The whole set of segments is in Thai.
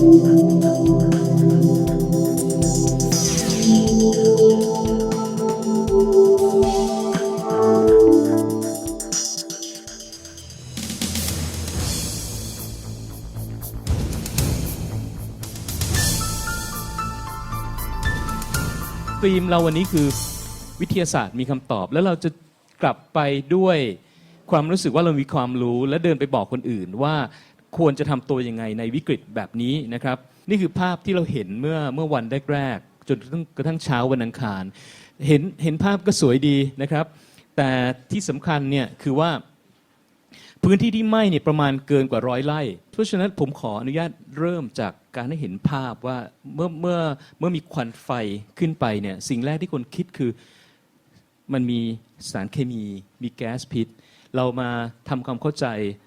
ธีมเราวันนี้คือวิทยาศาสตร์มีคำตอบ แล้วเราจะกลับไปด้วยความรู้สึกว่าเรามีความรู้และเดินไปบอกคนอื่นว่า ควรจะทำตัวยังไงในวิกฤตแบบนี้นะครับ นี่คือภาพที่เราเห็นเมื่อเมื่อวันแรกๆจนกระทั่งกระทั่งเช้าวันอังคาร เห็นเห็นภาพก็สวยดีนะครับ แต่ที่สำคัญเนี่ยคือว่าพื้นที่ที่ไหม้เนี่ยประมาณเกินกว่าร้อยไร่ เพราะฉะนั้นผมขออนุญาตเริ่มจากการให้เห็นภาพว่าเมื่อเมื่อเมื่อมีควันไฟขึ้นไปเนี่ยสิ่งแรกที่คนคิดคือมันมีสารเคมีมีแก๊สพิษ เรามาทำความเข้าใจ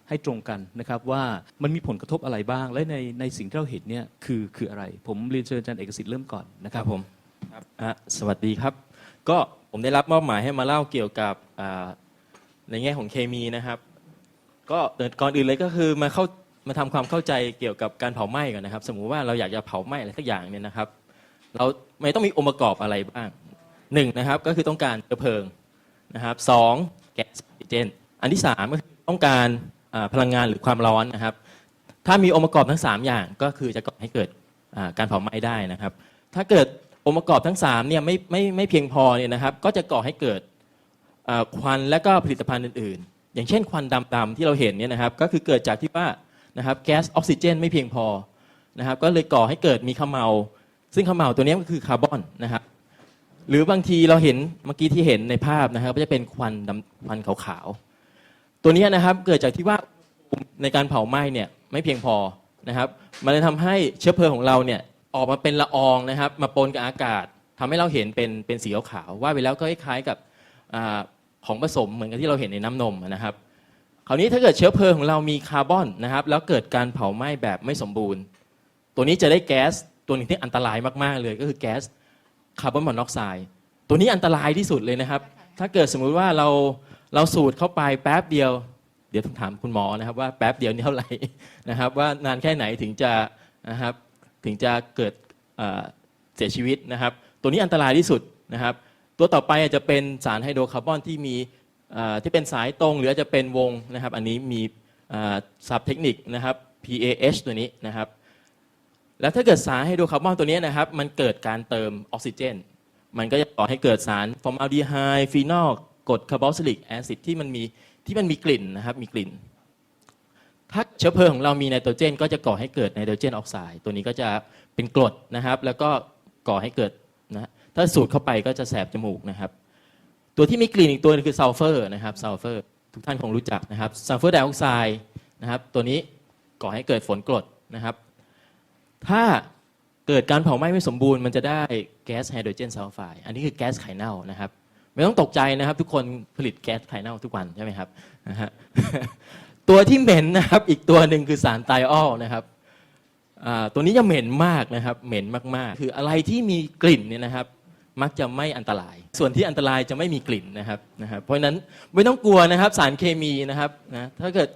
ให้ตรงกันนะครับว่ามันมีผลกระทบอะไรบ้าง และในในสิ่งที่เราเห็นเนี่ยคือคืออะไร ผมเรียนเชิญอาจารย์เอกสิทธิ์เริ่มก่อนนะคครัรับบผมครับอะสวัสดีครับ ก็ผมได้รับมอบหมายให้มาเล่าเกี่ยวกับอ่าในแง่ของเคมีนะครับ ก็ก่อนอื่นเลยก็คือมาเข้ามาทำความเข้าใจเกี่ยวกับการเผาไหม้ก่อนนะครับ สมมุติว่าเราอยากจะเผาไหม้อะไรสักอย่างเนี่ยนะครับ เราไม่ต้องมีองค์ประกอบอะไรบ้างหนึ่งนะครับก็คือต้องการเชื้อเพลิงนะครับสองแก๊สออกซิเจน อันที่สามก็คือต้องการพลังงานหรือความร้อนนะครับ ถ้ามีองค์ประกอบทั้ง 3 อย่างก็คือจะก่อให้เกิดการเผาไหม้ได้นะครับ ถ้าเกิดองค์ประกอบทั้ง3เนี่ยไม่ไม่ไม่เพียงพอเนี่ยนะครับก็จะก่อให้เกิดควันและก็ผลิตภัณฑ์อื่น ๆ อย่างเช่นควันดำๆที่เราเห็นเนี่ยนะครับก็คือเกิดจากที่ว่านะครับแก๊สออกซิเจนไม่เพียงพอนะครับก็เลยก่อให้เกิดมีขมเมาซึ่งขมเมาตัวนี้ก็คือคาร์บอนนะครับหรือบางทีเราเห็นเมื่อกี้ที่เห็นในภาพนะครับก็จะเป็นควันดำควันขาวๆ ตัวนี้นะครับเกิดจากที่ว่าในการเผาไหม้เนี่ยไม่เพียงพอนะครับ มันเลยทำให้เชื้อเพลิงของเราเนี่ยออกมาเป็นละอองนะครับ มาปนกับอากาศทำให้เราเห็นเป็นเป็นสีขาวๆว่าไปแล้วก็คล้ายๆกับอาของผสมเหมือนกับที่เราเห็นในน้ำนมนะครับ คราวนี้ถ้าเกิดเชื้อเพลิงของเรามีคาร์บอนนะครับ แล้วเกิดการเผาไหม้แบบไม่สมบูรณ์ ตัวนี้จะได้แก๊สตัวหนึ่งที่อันตรายมากๆเลยก็คือแก๊สคาร์บอนมอนอกไซด์ตัวนี้อันตรายที่สุดเลยนะครับ ถ้าเกิดสมมุติว่าเรา เราสูดเข้าไปแป๊บเดียว เดี๋ยวต้องถามคุณหมอนะครับว่าแป๊บเดียวนี่เท่าไหร่นะครับ ว่านานแค่ไหนถึงจะนะครับถึงจะเกิดเสียชีวิตนะครับ ตัวนี้อันตรายที่สุดนะครับ ตัวต่อไปอาจจะเป็นสารไฮโดรคาร์บอนที่มีที่เป็นสายตรง หรืออาจจะเป็นวงนะครับ อันนี้มีศัพท์เทคนิคนะครับ PAH ตัวนี้นะครับ แล้วถ้าเกิดสารไฮโดรคาร์บอนตัวนี้นะครับ มันเกิดการเติมออกซิเจน มันก็จะก่อให้เกิดสารฟอร์มาลดีไฮด์ฟีนอล กรดคาร์บอซิลิกแอซิดที่มันมีที่มันมีกลิ่นนะครับมีกลิ่น ถ้าเชื้อเพลิงของเรามีไนโตรเจน ก็จะก่อให้เกิดไนโตรเจนออกไซด์ตัวนี้ก็จะเป็นกรดนะครับ แล้วก็ก่อให้เกิดนะถ้าสูดเข้าไปก็จะแสบจมูกนะครับ ตัวที่มีกลิ่นอีกตัวนึงคือซัลเฟอร์นะครับซัลเฟอร์ทุกท่านคงรู้จักนะครับซัลเฟอร์ไดออกไซด์นะครับ ตัวนี้ก่อให้เกิดฝนกรดนะครับ ถ้าเกิดการเผาไหม้ไม่สมบูรณ์มันจะได้แก๊สไฮโดรเจนซัลไฟด์อันนี้คือแก๊สไข่เน่านะครับ ไม่ต้องตกใจนะครับ ทุกคนผลิตแก๊สไข่เน่าทุกวันใช่ไหมครับนะฮะตัวที่เหม็นนะครับอีกตัวหนึ่งคือสารไตรออลนะครับตัวนี้จะเหม็นมากนะครับ เหม็นมากๆ คืออะไรที่มีกลิ่นเนี่ยนะครับ มักจะไม่อันตราย ส่วนที่อันตรายจะไม่มีกลิ่นนะครับนะครับ เพราะฉะนั้นไม่ต้องกลัวนะครับ สารเคมีนะครับนะถ้าเกิด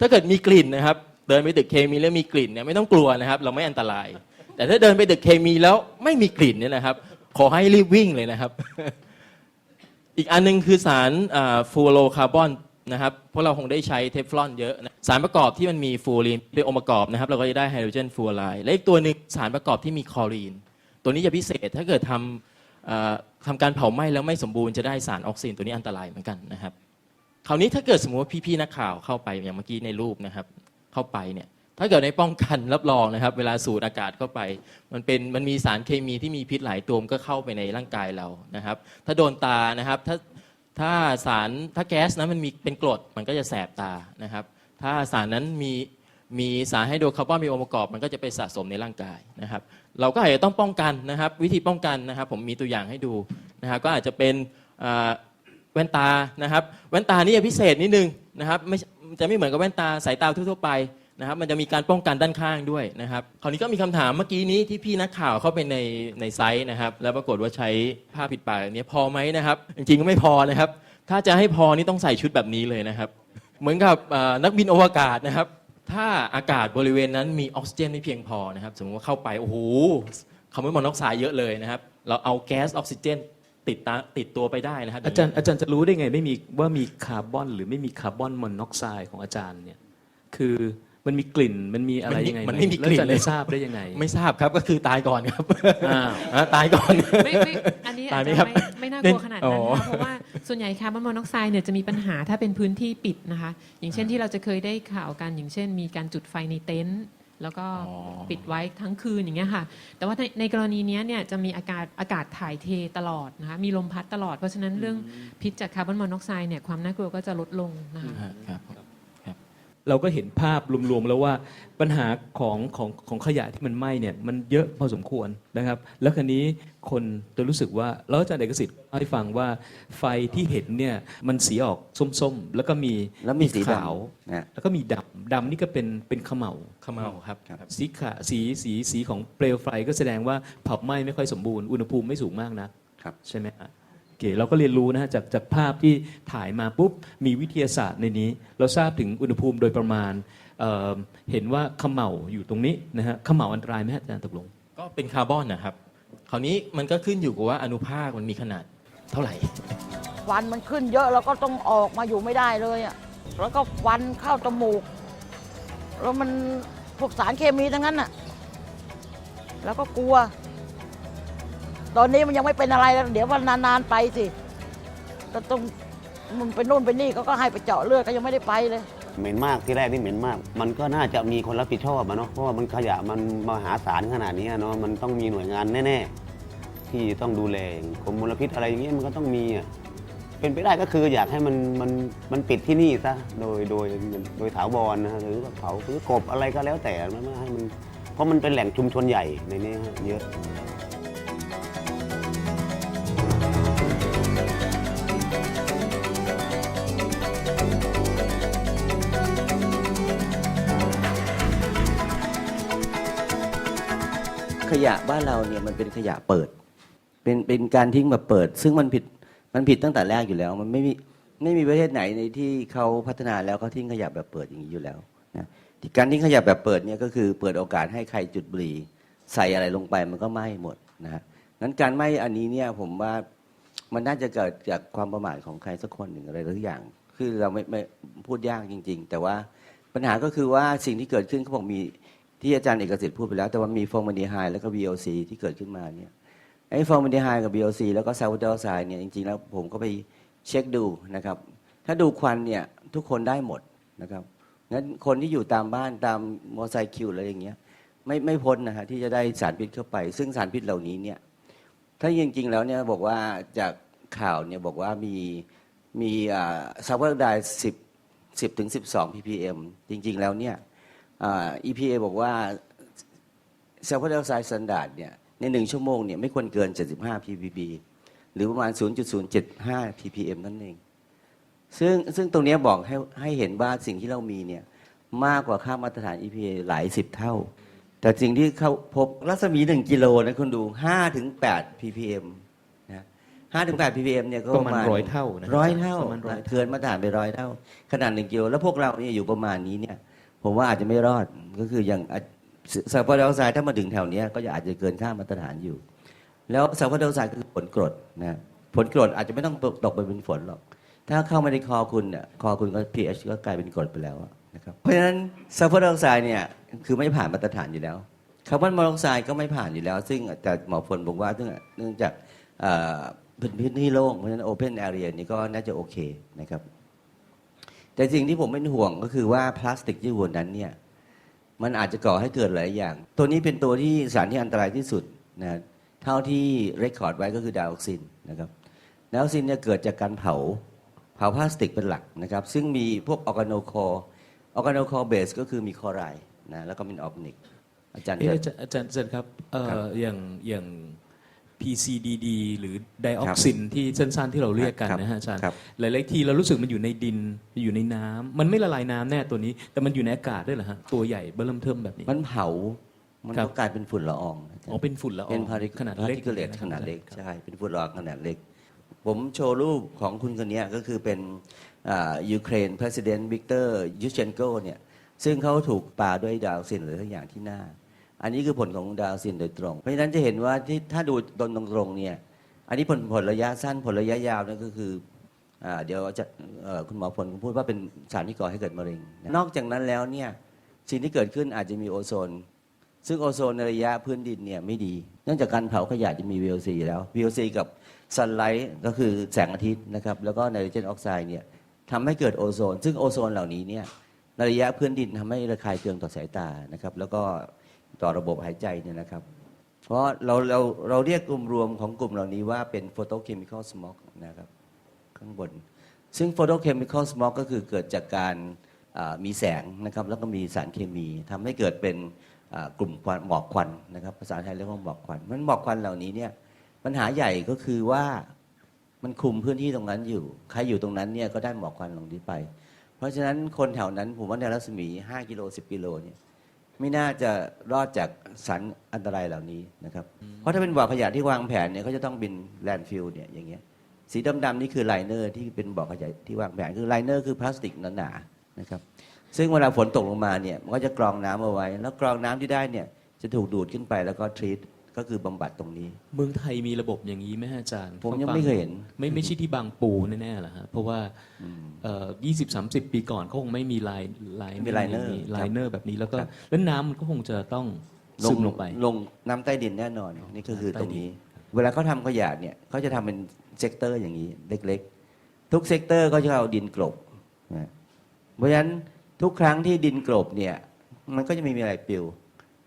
ถ้าเกิดมีกลิ่นนะครับ เดินไปตึกเคมีแล้วมีกลิ่นเนี่ยไม่ต้องกลัวนะครับ เราไม่อันตราย แต่ถ้าเดินไปตึกเคมีแล้วไม่มีกลิ่นเนี่ยนะครับ ขอให้รีบวิ่งเลยนะครับ อีกอันหนึงคือสารฟูโรคาร์บอนนะครับเพราะเราคงได้ใช้เทฟลอนเยอะนะสารประกอบที่มันมีฟูรีนเป็นองค์ประกอบนะครับ เราก็จะได้ไฮโดรเจนฟูออไรด์และอีกตัวหนึ่งสารประกอบที่มีคลอรีน ตัวนี้จะพิเศษถ้าเกิดทำทำการเผาไหม้แล้วไม่สมบูรณ์จะได้สารออกซินตัวนี้อันตรายเหมือนกันนะครับคราวนี้ถ้าเกิดสมมติว่าพี่ๆนักข่าวเข้าไปอย่างเมื่อกี้ในรูปนะครับ เข้าไปเนี่ย ถ้าเกิดในป้องกันรับรองนะครับ เวลาสูดอากาศเข้าไป มันเป็นมันมีสารเคมีที่มีพิษหลายตัวมันก็เข้าไปในร่างกายเรานะครับ ถ้าโดนตานะครับถ้าถ้าสารถ้าแก๊สนั้นมันมีเป็นกรดมันก็จะแสบตานะครับ ถ้าสารนั้นมีมีสารไฮโดรคาร์บอนมีองค์ประกอบมันก็จะไปสะสมในร่างกายนะครับ เราก็อาจจะต้องป้องกันนะครับ วิธีป้องกันนะครับ ผมมีตัวอย่างให้ดูนะครับ ก็อาจจะเป็นแว่นตานะครับ แว่นตานี่จะพิเศษนิดนึงนะครับไม่จะไม่เหมือนกับแว่นตาสายตาทั่วๆไป นะครับมันจะมีการป้องกันด้านข้างด้วยนะครับคราวนี้ก็มีคำถามเมื่อกี้นี้ที่พี่นักข่าวเข้าไปในในไซต์นะครับแล้วปรากฏว่าใช้ผ้าปิดปากอย่างนี้พอไหมนะครับ จริงๆก็ไม่พอนะครับ ถ้าจะให้พอนี่ต้องใส่ชุดแบบนี้เลยนะครับ เหมือนกับอ่านักบินอวกาศนะครับ ถ้าอากาศบริเวณนั้นมีออกซิเจนไม่เพียงพอนะครับสมมติว่าเข้าไปโอ้โหคาร์บอนมอนอกไซด์เยอะเลยนะครับ เราเอาแก๊สออกซิเจนติดตาติดตัวไปได้นะครับอาจารย์อาจารย์จะรู้ได้ไงไม่มีว่ามีคาร์บอนหรือไม่มีคาร์บอนมอนอกไซด์ของอาจารย์เนี่ยคือ มันมีกลิ่นมันมีอะไรยังไงหมันไม่มีแล้วกลิ่อานจารย์เลยได้ทราบได้ยังไง ไม่ทราบครับก็คือตายก่อนครับอ้าวอะตายก่อนไม่ไม่อันนี้ตาอายจไหมจะครับไม่ไม่น่ากลัวขนาดนั้นอ๋อนะคะเพราะว่าส่วนใหญ่คาร์บอนมอนอกไซด์เนี่ยจะมีปัญหาถ้าเป็นพื้นที่ปิดนะคะ อย่างเช่นที่เราจะเคยได้ข่าวกันอย่างเช่น มีการจุดไฟในเต็นท์แล้วก็ปิดไว้ทั้งคืนอย่างเงี้ยค่ะ แต่ว่าในในกรณีเนี้ยเนี่ยจะมีอากาศอากาศถ่ายเทตลอดนะคะ มีลมพัดตลอด เพราะฉะนั้นเรื่องพิษจากคาร์บอนมอนอกไซด์เนี่ยความน่ากลัวก็จะลดลงนะคะครับ เราก็เห็นภาพรวมๆแล้วว่าปัญหาของของของขยะที่มันไหม้เนี่ยมันเยอะพอสมควรนะครับ แล้วคราวนี้คนจะรู้สึกว่าแล้วอาจารย์เอกสิทธิ์เล่าให้ฟังว่าไฟที่เห็นเนี่ยมันสีออกส้มๆ แล้วก็มีแล้วมีสีดำขาว นะแล้วก็มีดำดำนี่ก็เป็นเป็นเขมเหลาขมเมาครับ สีขาวสีสีสีของเปลวไฟก็แสดงว่าเผาไหม้ไม่ค่อยสมบูรณ์อุณหภูมิไม่สูงมากนะครับ ใช่ไหมฮะโอ เคเราก็เรียนรู้นะฮะจากจากภาพที่ถ่ายมาปุ๊บมีวิทยาศาสตร์ในนี้ เราทราบถึงอุณหภูมิโดยประมาณเอ่อเห็นว่าเขมเหลาอยู่ตรงนี้นะฮะเขมเหลาอันตรายไหมฮะอาจารย์ตกลง ก็เป็นคาร์บอนนะครับ คราวนี้มันก็ขึ้นอยู่กับว่าอนุภาคมันมีขนาดเท่าไหร่ ควันมันขึ้นเยอะแล้วก็ต้องออกมาอยู่ไม่ได้เลยอะแล้วก็ควันเข้าจมูก แล้วมันพวกสารเคมีทั้งนั้นน่ะแล้วก็กลัว ตอนนี้มันยังไม่เป็นอะไรแล้วเดี๋ยววันนานๆไปสิก็ต้องมันไปนู่นไปนี่เขาก็ให้ไปเจาะเลือดก็ยังไม่ได้ไปเลย เหม็นมากที่แรกนี่เหม็นมาก มันก็น่าจะมีคนรับผิดชอบอะเนาะเพราะว่ามันขยะมันมหาศาลขนาดนี้อะเนาะมันต้องมีหน่วยงานแน่ ๆ ที่ต้องดูแลกรมมลพิษอะไรอย่างเงี้ยมันก็ต้องมีอะเป็นไปได้ก็คืออยากให้มันมันมันปิดที่นี่ซะโดยโดยโดยถาวรนะฮะหรือว่าเผาหรือกบอะไรก็แล้วแต่ไม่ไม่ให้มันเพราะมันเป็นแหล่งชุมชนใหญ่ในนี้ฮะเยอะ ยะบ้านเราเนี่ยมันเป็นขยะเปิด เป็นเป็นการทิ้งแบบเปิด ซึ่งมันผิดมันผิดตั้งแต่แรกอยู่แล้ว มันไม่มีไม่มีประเทศไหนในที่เขาพัฒนาแล้วเขาทิ้งขยะแบบเปิดอย่างนี้อยู่แล้วนะการทิ้งขยะแบบเปิดเนี่ยก็คือเปิดโอกาสให้ใครจุดบุหรี่ใส่อะไรลงไปมันก็ไหม้หมดนะฮะนั้นการไหม้อันนี้เนี่ยผมว่ามันน่าจะเกิดจากความประมาทของใครสักคนหนึ่งอะไรทุกอย่าง คือเราไม่ไม่พูดยากจริง ๆ แต่ว่าปัญหาก็คือว่าสิ่งที่เกิดขึ้นเขาบอกมี ที่อาจารย์เอกสิทธิ์พูดไปแล้ว แต่ว่ามีฟอร์มาลดีไฮด์แล้วก็ VOC ที่เกิดขึ้นมาเนี่ยไอ้ฟอร์มาลดีไฮด์กับ VOC แล้วก็ซาล a เดลไซด์เนี่ยจริงๆแล้วผมก็ไปเช็คดูนะครับ ถ้าดูควันเนี่ยทุกคนได้หมดนะครับงั้นคนที่อยู่ตามบ้านตามมอไซค์คิวอะไรอย่างเงี้ยไม่ไม่พ้นนะฮะที่จะได้สารพิษเข้าไป ซึ่งสารพิษเหล่านี้เนี่ยถ้าจริงๆแล้วเนี่ยบอกว่าจากข่าวเนี่ยบอกว่ามีมีซาล a เดลไซด์สิบสิบถึงสิบสอง ppm จริง ๆ แล้วเนี่ย EPA บอกว่าซัลเฟอร์ไดออกไซด์สแตนดาร์ดเนี่ยในหนึ่งชั่วโมงเนี่ยไม่ควรเกิน 75 ppb หรือประมาณ 0.075 ppm นั่นเอง ซึ่งซึ่งตรงเนี้ยบอกให้ให้เห็นว่าสิ่งที่เรามีเนี่ยมากกว่าค่ามาตรฐาน EPA หลายสิบเท่า แต่สิ่งที่เขาพบรัศมี 1 กิโลนะคุณดู5ถึง8 ppm นะ5ถึง8 ppm เนี่ยก็ประมาณร้อยเท่านะร้อยเท่าประมาณร้อยเท่าเกินมาตรฐานไปร้อยเท่า ขนาด 1 กิโล แล้วพวกเราเนี่ยอยู่ประมาณนี้เนี่ย ผมว่าอาจจะไม่รอดก็คืออย่างซัลเฟอร์ไดออกไซด์ถ้ามาถึงแถวนี้ก็จะอาจจะเกินค่ามาตรฐานอยู่ แล้วซัลเฟอร์ไดออกไซด์คือผลกรดนะผลกรดอาจจะไม่ต้องตกไปเป็นฝนหรอก ถ้าเข้ามาในคอคุณเนี่ยคอคุณก็ pH ก็กลายเป็นกรดไปแล้วนะครับเพราะฉะนั้นซัลเฟอร์ไดออกไซด์เนี่ยคือไม่ผ่านมาตรฐานอยู่แล้วคาร์บอนมอนอกไซด์ก็ไม่ผ่านอยู่แล้ว ซึ่งแต่หมอฝนบอกว่าเนื่องจากเอ่อพื้นที่โล่งเพราะฉะนั้นโอเพนแอเรียนี้ก็น่าจะโอเคนะครับ แต่สิ่งที่ผมเป็นห่วงก็คือว่าพลาสติกที่อยู่บนนั้นเนี่ยมันอาจจะก่อให้เกิดหลายอย่าง ตัวนี้เป็นตัวที่สารที่อันตรายที่สุดนะเท่าที่เรคคอร์ดไว้ก็คือไดออกซินนะครับไดออกซินเนี่ยเกิดจากการเผาเผาพลาสติกเป็นหลักนะครับ ซึ่งมีพวกออร์แกโนคอร์ออร์แกโนคอร์เบสก็คือมีคลอไรด์นะแล้วก็มีออร์แกนิกอาจารย์เอ๊ะจะอาจารย์อาจารย์อาจารย์ครับเอ่อครับอย่างอย่าง PCDD หรือไดออกซินที่สั้นๆที่เราเรียกกันครับนะฮะอาจารย์ครับหลายๆทีเรารู้สึกมันอยู่ในดินอยู่ในน้ำมันไม่ละลายน้ำแน่ตัวนี้ แต่มันอยู่ในอากาศด้วยเหรอฮะตัวใหญ่เบิ่มเทิมแบบนี้ มันเผา มันครัก็บกลายเป็นฝุ่นละอองอาจารย์อ๋อเป็นฝุ่นละอองเป็นพาริขนาดเล็กพาร์ติเกเลตขนาดเล็กครับใช่เป็นฝุ่นละอองขนาดเล็ก ผมโชว์รูปของคุณคนเนี้ยก็คือเป็นยูเครนประธานวิกเตอร์ยูเชนโกเนี่ยซึ่งเขาถูกปาด้วยดาวซินหรือทุกอย่างที่หน้า อันนี้คือผลของดาวซินโดยตรง เพราะฉะนั้นจะเห็นว่าที่ถ้าดูตรงตรงๆเนี่ยอันนี้ผลผลระยะสั้นผลระยะยาวนั่นก็คืออาเดี๋ยวจะเอ่อคุณหมอผลพูดว่าเป็นสารที่ก่อให้เกิดมะเร็งนะนอกจากนั้นแล้วเนี่ยสิ่งที่เกิดขึ้นอาจจะมีโอโซน ซึ่งโอโซนในระยะพื้นดินเนี่ยไม่ดี เนื่องจากการเผาขยะจะมี VOC อยู่แล้ว VOC กับซันไลท์ก็คือแสงอาทิตย์นะครับแล้วก็ไนโตรเจนออกไซด์เนี่ยทำให้เกิดโอโซน ซึ่งโอโซนเหล่านี้เนี่ยในระยะพื้นดินทำให้ระคายเคืองต่อสายตานะครับแล้วก็ ต่อระบบหายใจเนี่ยนะครับ เพราะเราเราเราเรียกกลุ่มรวมของกลุ่มเหล่านี้ว่าเป็น photochemical smog นะครับ ข้างบน ซึ่ง photochemical smog ก็คือเกิดจากการมีแสงนะครับ แล้วก็มีสารเคมีทำให้เกิดเป็นกลุ่มควันหมอกควันนะครับภาษาไทยเรียกว่าหมอกควันมันหมอกควันเหล่านี้เนี่ยปัญหาใหญ่ก็คือว่ามันคุมพื้นที่ตรงนั้นอยู่ ใครอยู่ตรงนั้นเนี่ยก็ได้หมอกควันหล่านี้ไป เพราะฉะนั้นคนแถวนั้นผมว่าในรัศมี 5 กิโล 10 กิโลเนี่ย ไม่น่าจะรอดจากสารอันตรายเหล่านี้นะครับ เพราะถ้าเป็นบ่อขยะที่วางแผนเนี่ยเขาจะต้องบินแลนด์ฟิลเนี่ยอย่างเงี้ยสีดำๆนี่คือไลเนอร์ที่เป็นบ่อขยะที่วางแผนคือไลเนอร์คือพลาสติกหนาๆนะครับซึ่งเวลาฝนตกลงมาเนี่ยมันก็จะกรองน้ำเอาไว้ แล้วกรองน้ำที่ได้เนี่ยจะถูกดูดขึ้นไปแล้วก็ทรีตก็คือบำบัดตรงนี้ เมืองไทยมีระบบอย่างนี้ไหมฮะอาจารย์ ผมยังไม่เคยเห็น ไม่ไม่ใช่ที่บางปูแน่ๆเหรอฮะเพราะว่า เอ่อ20 30ปีก่อนเขาคงไม่มีลายลายมีไลเนอร์ไลเนอร์แบบนี้แล้วก็ครับ แล้วน้ำมันก็คงจะต้องซึมลงไป ลงน้ำใต้ดินแน่นอน นี่ก็คือน้ำใต้ตรงดินนี้ เวลาเขาทำขยะเนี่ยเขาจะทำเป็นเซกเตอร์อย่างนี้เล็กๆ ทุกเซกเตอร์ก็จะเอาดินกลบนะเพราะฉะนั้นทุกครั้งที่ดินกลบเนี่ยมันก็จะไม่มีอะไรปลิว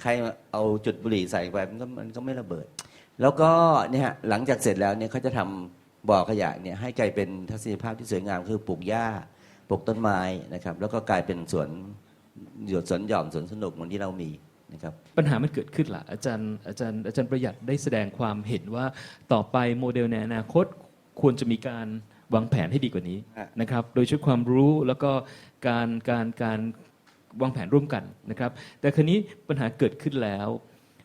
ใครเอาจุดบุหรี่ใส่ไปมันก็มันก็ไม่ระเบิด แล้วก็เนี่ยฮะหลังจากเสร็จแล้วเนี่ยเขาจะทำ บ่อขยะเนี่ยให้กลายเป็นทัศนียภาพที่สวยงามคือปลูกหญ้าปลูกต้นไม้นะครับแล้วก็กลายเป็นสวนหยดสวนหย่อมสวนสนุกเหมือนที่เรามีนะครับปัญหามันเกิดขึ้นละอาจารย์อาจารย์อาจารย์ประหยัดได้แสดงความเห็นว่าต่อไปโมเดลในอนาคตควรจะมีการวางแผนให้ดีกว่านี้ฮะนะครับโดยใช้ความรู้แล้วก็การการการวางแผนร่วมกันนะครับ แต่คราวนี้ปัญหาเกิดขึ้นแล้ว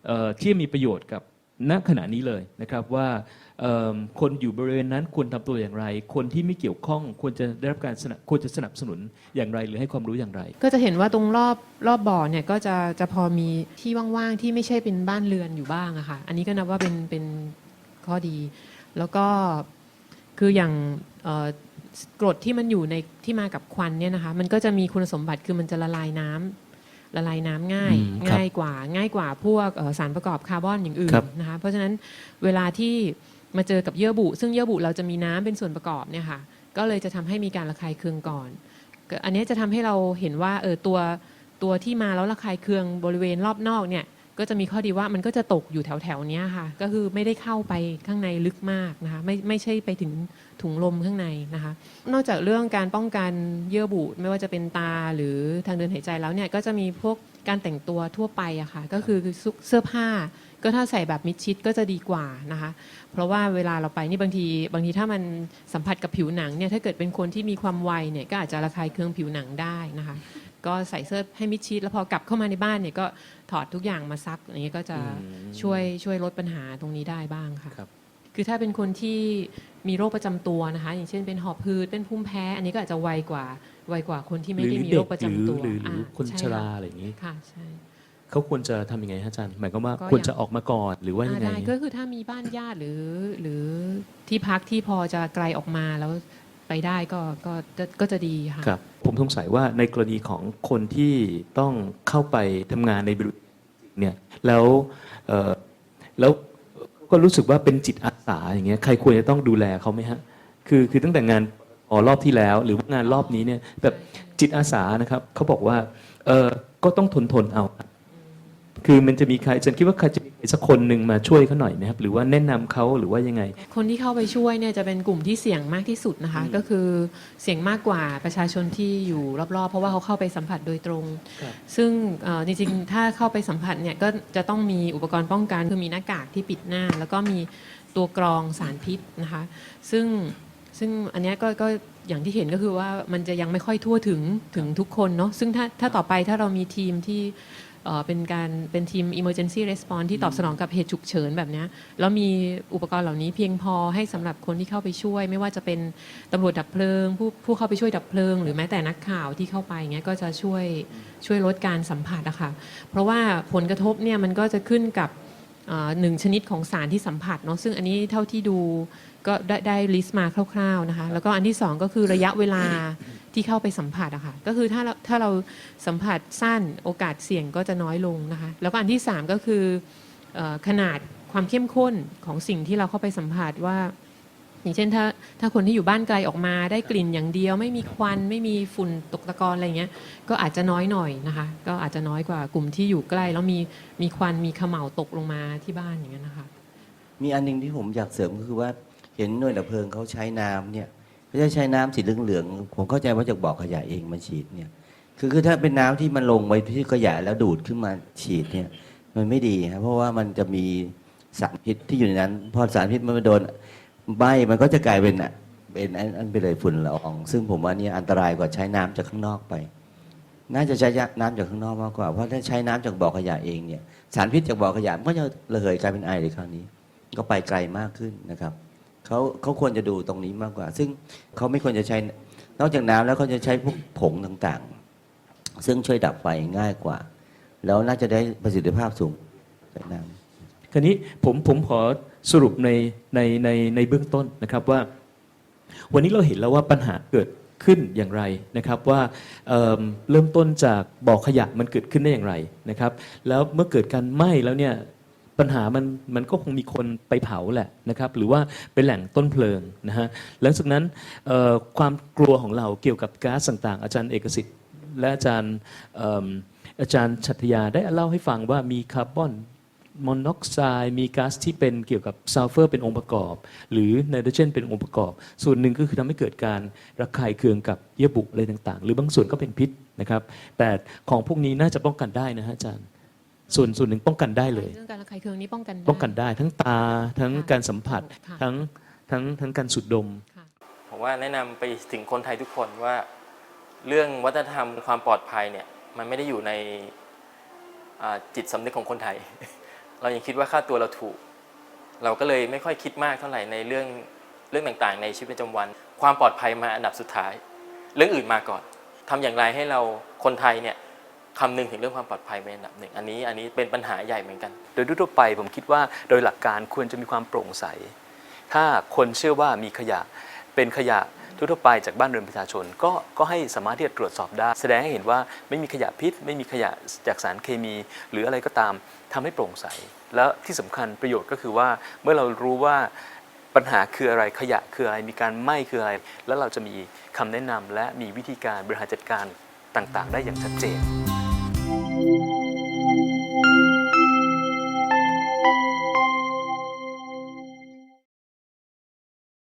เอ่อที่มีประโยชน์กับณขณะนี้เลยนะครับว่าเอิ่ม คนอยู่บริเวณนั้นควรทำตัวอย่างไร คนที่ไม่เกี่ยวข้องควรจะได้รับการสนับควรจะสนับสนุนอย่างไรหรือให้ความรู้อย่างไร ก็จะเห็นว่าตรงรอบรอบบ่อเนี่ยก็จะจะพอมีที่ว่างๆที่ไม่ใช่เป็นบ้านเรือนอยู่บ้างอะค่ะอันนี้ก็นับว่าเป็นเป็นข้อดี แล้วก็คืออย่างเอ่อกรดที่มันอยู่ในที่มากับควันเนี่ยนะคะมันก็จะมีคุณสมบัติคือมันจะละลายน้ำละลายน้ำง่ายอืมครับง่ายกว่าง่ายกว่าพวกเอ่อสารประกอบคาร์บอนอย่างอื่นครับนะคะเพราะฉะนั้นเวลาที่ มาเจอกับเยื่อบุ ซึ่งเยื่อบุเราจะมีน้ำเป็นส่วนประกอบเนี่ยค่ะก็เลยจะทำให้มีการระคายเคืองก่อน อันนี้จะทำให้เราเห็นว่าเออตัวตัวที่มาแล้วระคายเคืองบริเวณรอบนอกเนี่ยก็จะมีข้อดีว่ามันก็จะตกอยู่แถวแถวเนี้ยค่ะ ก็คือไม่ได้เข้าไปข้างในลึกมากนะคะไม่ไม่ใช่ไปถึงถุงลมข้างในนะคะ นอกจากเรื่องการป้องกันเยื่อบุไม่ว่าจะเป็นตาหรือทางเดินหายใจแล้วเนี่ยก็จะมีพวกการแต่งตัวทั่วไปอะค่ะก็คือเสื้อผ้า ก็ถ้าใส่แบบมิดชิดก็จะดีกว่านะคะ เพราะว่าเวลาเราไปนี่บางทีบางทีถ้ามันสัมผัสกับผิวหนังเนี่ยถ้าเกิดเป็นคนที่มีความไวเนี่ยก็อาจจะระคายเคืองผิวหนังได้นะคะ ก็ใส่เสื้อให้มิดชิดแล้วพอกลับเข้ามาในบ้านเนี่ยก็ถอดทุกอย่างมาซักอย่างนี้ก็จะช่วยช่วยลดปัญหาตรงนี้ได้บ้างค่ะ ครับ คือถ้าเป็นคนที่มีโรคประจำตัวนะคะ อย่างเช่นเป็นหอบหืดเป็นภูมิแพ้ อันนี้ก็อาจจะไวกว่าไวกว่าคนที่ไม่ได้มีโรคประจำตัวหรือหรือหรืออ่าคนใช่ชราค่ะอะไรอย่างนี้ ค่ะใช่ เขาควรจะทำยังไงฮะอาจารย์ หมายความว่าก็ควรอย่าง จะออกมาก่อนหรือว่ายังไง อ่าได้ก็คือถ้ามีบ้านญาติหรือหรือที่พักที่พอจะไกลออกมาแล้วไปได้ก็ก็ก็ก็จะดีค่ะ ครับ ผมสงสัยว่าในกรณีของคนที่ต้องเข้าไปทำงานในบริษัทเนี่ยแล้วเอ่อแล้วก็รู้สึกว่าเป็นจิตอาสาอย่างเงี้ยใครควรจะต้องดูแลเขาไหมฮะคือคือตั้งแต่งานออรอบที่แล้ว หรือว่างานรอบนี้เนี่ยแบบจิตอาสานะครับเขาบอกว่าเออก็ต้องทนทนเอาคื อมันจะมีใครฉันคิดว่าใครจะมีใครสักคนหนึ่งมาช่วยเขาหน่อยไหมครับ หรือว่าแนะนำเขาหรือว่ายังไง คนที่เข้าไปช่วยเนี่ยจะเป็นกลุ่มที่เสี่ยงมากที่สุดนะคะ ก็คือเสี่ยงมากกว่าประชาชนที่อยู่รอบๆ เพราะว่าเขาเข้าไปสัมผัสโดยตรง ครับ ซึ่งเอ่อจริงๆ ถ้าเข้าไปสัมผัสเนี่ยก็จะต้องมีอุปกรณ์ป้องกันคือมีหน้ากากที่ปิดหน้า แล้วก็มีตัวกรองสารพิษนะคะ ซึ่งซึ่งอันเนี้ยก็ก็อย่างที่เห็นก็คือว่ามันจะยังไม่ค่อยทั่วถึงถึงทุกคนเนาะซึ่งถ้าถ้าต่อไปถ้าเรามีทีมที่ เอ่อเป็นการเป็นทีม emergency response ที่ตอบสนองกับเหตุฉุกเฉินแบบเนี้ยแล้วมีอุปกรณ์เหล่านี้เพียงพอให้สำหรับคนที่เข้าไปช่วย ไม่ว่าจะเป็นตำรวจดับเพลิง ผู้ผู้เข้าไปช่วยดับเพลิง หรือแม้แต่นักข่าวที่เข้าไปเงี้ยก็จะช่วยช่วยลดการสัมผัสอะค่ะเพราะว่าผลกระทบเนี่ยมันก็จะขึ้นกับเอ่อ หนึ่งชนิดของสารที่สัมผัสเนาะซึ่งอันนี้เท่าที่ดูก็ได้ได้ลิสต์มาคร่าวๆนะคะแล้วก็อันที่สองก็คือระยะเวลาที่เข้าไปสัมผัสอะค่ะก็คือถ้าเราถ้าเราสัมผัสสั้นโอกาสเสี่ยงก็จะน้อยลงนะคะแล้วก็อันที่สามก็คืออขนาดความเข้มข้นของสิ่งที่เราเข้าไปสัมผัสว่า อย่างเช่นถ้าถ้าคนที่อยู่บ้านไกลออกมาได้กลิ่นอย่างเดียว ไม่มีควันไม่มีฝุ่นตกตะกอนอะไรเงี้ยก็อาจจะน้อยหน่อยนะคะ ก็อาจจะน้อยกว่ากลุ่มที่อยู่ใกล้ แล้วมีมีควันมีขม่าวตกลงมาที่บ้านอย่างเงี้ยนะคะ มีอันหนึงที่ผมอยากเสริมก็คือว่าเห็นหน่วยดับเพลิงเขาใช้น้ำเนี่ยเขาจะใช้น้ำสีเหลืองๆผมเข้าใจว่าจากบ่อขยะเองมาฉีดเนี่ยคือคือถ้าเป็นน้ำที่มันลงไปที่ขยะแล้วดูดขึ้นมาฉีดเนี่ยมันไม่ดีครับเพราะว่ามันจะมีสารพิษที่อยู่ในนั้น พอสารพิษมันไปโดน ใบมันก็จะกลายเป็นอะเป็นอันอันเป็นเลยฝุ่นละออง ซึ่งผมว่าเนี่ยอันตรายกว่าใช้น้ำจากข้างนอกไป น่าจะใช้น้ำจากข้างนอกมากกว่า เพราะถ้าใช้น้ำจากบ่อขยะเองเนี่ย สารพิษจากบ่อขยะมันก็จะระเหยกลายเป็นไอเลยคราวนี้ ก็ไปไกลมากขึ้นนะครับเขาเขาควรจะดูตรงนี้มากกว่า ซึ่งเขาไม่ควรจะใช้นอกจากน้ำแล้วเขาจะใช้พวกผงต่างๆ ซึ่งช่วยดับไฟง่ายกว่า แล้วน่าจะได้ประสิทธิภาพสูงจากน้ำ คราวนี้ผมผมขอ สรุปในในในในเบื้องต้นนะครับว่า วันนี้เราเห็นแล้วว่าปัญหาเกิดขึ้นอย่างไรนะครับว่าเเริ่มต้นจากบ่อขยะมันเกิดขึ้นได้อย่างไรนะครับแล้วเมื่อเกิดการไหม้แล้วเนี่ยปัญหามันมันก็คงมีคนไปเผาแหละนะครับหรือว่าเป็นแหล่งต้นเพลิงนะฮะหลังจากนั้นความกลัวของเราเกี่ยวกับก๊าซต่างๆ อาจารย์เอกสิทธิ์ และอาจารย์อาจารย์ชัตยาได้เล่าให้ฟังว่ามีคาร์บอน มอนอกไซด์มีก๊าซที่เป็นเกี่ยวกับซัลเฟอร์เป็นองค์ประกอบ หรือไนโตรเจนเป็นองค์ประกอบ ส่วนหนึ่งก็คือทำให้เกิดการระคายเคืองกับเยื่อบุอะไรต่างๆ หรือบางส่วนก็เป็นพิษนะครับแต่ของพวกนี้น่าจะป้องกันได้นะฮะอาจารย์ส่วนส่วนหนึ่งป้องกันได้เลยเรื่องการระคายเคืองนี้ป้องกันได้ป้องกันได้ทั้งตาทั้งค่ะการสัมผัสค่ะทั้งทั้งทั้งการสูดดมค่ะผมว่าแนะนำไปถึงคนไทยทุกคนว่า เรื่องวัฒนธรรมความปลอดภัยเนี่ยมันไม่ได้อยู่ในอ่าจิตสำนึกของคนไทย เรายังคิดว่าค่าตัวเราถูก เราก็เลยไม่ค่อยคิดมากเท่าไหร่ในเรื่องเรื่องต่างๆ ในชีวิตประจำวัน ความปลอดภัยมาอันดับสุดท้าย เรื่องอื่นมาก่อนทำอย่างไรให้เราคนไทยเนี่ยคำนึงถึงเรื่องความปลอดภัยเป็นอันดับหนึ่งอันนี้อันนี้เป็นปัญหาใหญ่เหมือนกัน โดยทั่วไปผมคิดว่าโดยหลักการควรจะมีความโปร่งใส ถ้าคนเชื่อว่ามีขยะเป็นขยะ ทั่วไปจากบ้านเรือนประชาชน ก็ก็ให้สามารถที่จะตรวจสอบได้ แสดงให้เห็นว่าไม่มีขยะพิษ ไม่มีขยะจากสารเคมี หรืออะไรก็ตามทำให้โปร่งใส แล้วที่สำคัญประโยชน์ก็คือว่าเมื่อเรารู้ว่าปัญหาคืออะไรขยะคืออะไรมีการไหม้คืออะไร แล้วเราจะมีคำแนะนำและมีวิธีการบริหารจัดการต่างๆ ได้อย่างชัดเจน